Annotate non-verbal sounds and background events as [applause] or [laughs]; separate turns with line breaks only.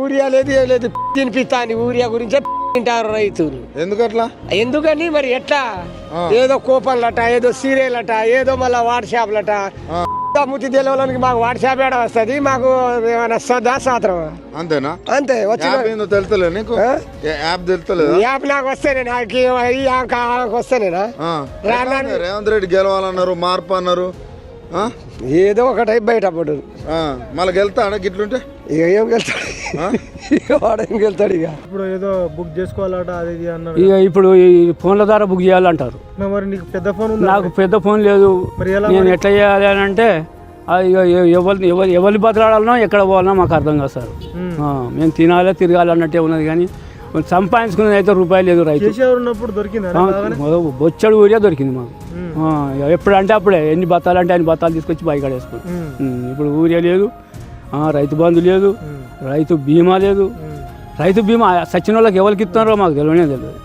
ఊరియా లేదు ఏం లేదు. తినిపిస్తాను ఊరియా గురించే తింటారు రైతులు.
ఎందుకట్లా?
ఎందుకని మరి ఎట్లా. ఏదో కూపన్లట ఏదో సీరియల్ అట ఏదో మళ్ళా వాట్సాప్లట. ముత్తి తెలియడానికి మాకు వాట్సాప్ ఏడ వస్తుంది? మాకు ఏమైనా సదా సాత్రం?
అంతేనా?
అంతే వచ్చిన
తెలుస్తలే నీకు? యాప్ తెలుస్తలేదా
యాప్ నాకు వస్తేనే నాకు
ఎట్లా ఉంది? రేవంత్ రెడ్డి గెలవాలన్నారు మార్పు అన్నారు?
ఏదో ఒకటి బయటపడ్డాడు
ఆ. మళ్ళీ గెలుతాడా గిట్లుంటే?
ఇక ఏం వెళ్తాడు [laughs] వాడు ఏం వెళ్తాడు ఇక?
ఇప్పుడు ఏదో బుక్ చేసుకోవాలట అది అన్నారు
ఇక ఇప్పుడు ఈ ఫోన్ల ద్వారా బుక్ చేయాలంటారు.
మరి మరి నీకు పెద్ద ఫోన్ ఉందా
నాకు పెద్ద ఫోన్ లేదు.
మరి ఎలా
నేను ఎట్లా చేయాలి అని అంటే ఇక ఎవరిని ఎవరు ఎవరిని బతలాడాలనో ఎక్కడ పోవాలనో మాకు అర్థం కాదు సార్. మేము తినాలి తిరగాలి అన్నట్టే ఉన్నది కానీ సంపాదించుకునేది అయితే రూపాయలు లేదు రైతు.
ఉన్నప్పుడు దొరికిందా?
బొచ్చడు ఊరియా దొరికింది మాకు. ఇక ఎప్పుడంటే అప్పుడే ఎన్ని బత్తాలు అంటే అన్ని బత్తాలు తీసుకొచ్చి వేసుకుంటాం
ఉమ్.
ఇప్పుడు ఊరియా లేదు రైతు బంధు లేదు. రైతు బీమా లేదు. రైతు బీమా సచిన వాళ్ళకి ఎవరికి ఇస్తున్నారో మాకు తెలియనే తెలియదు.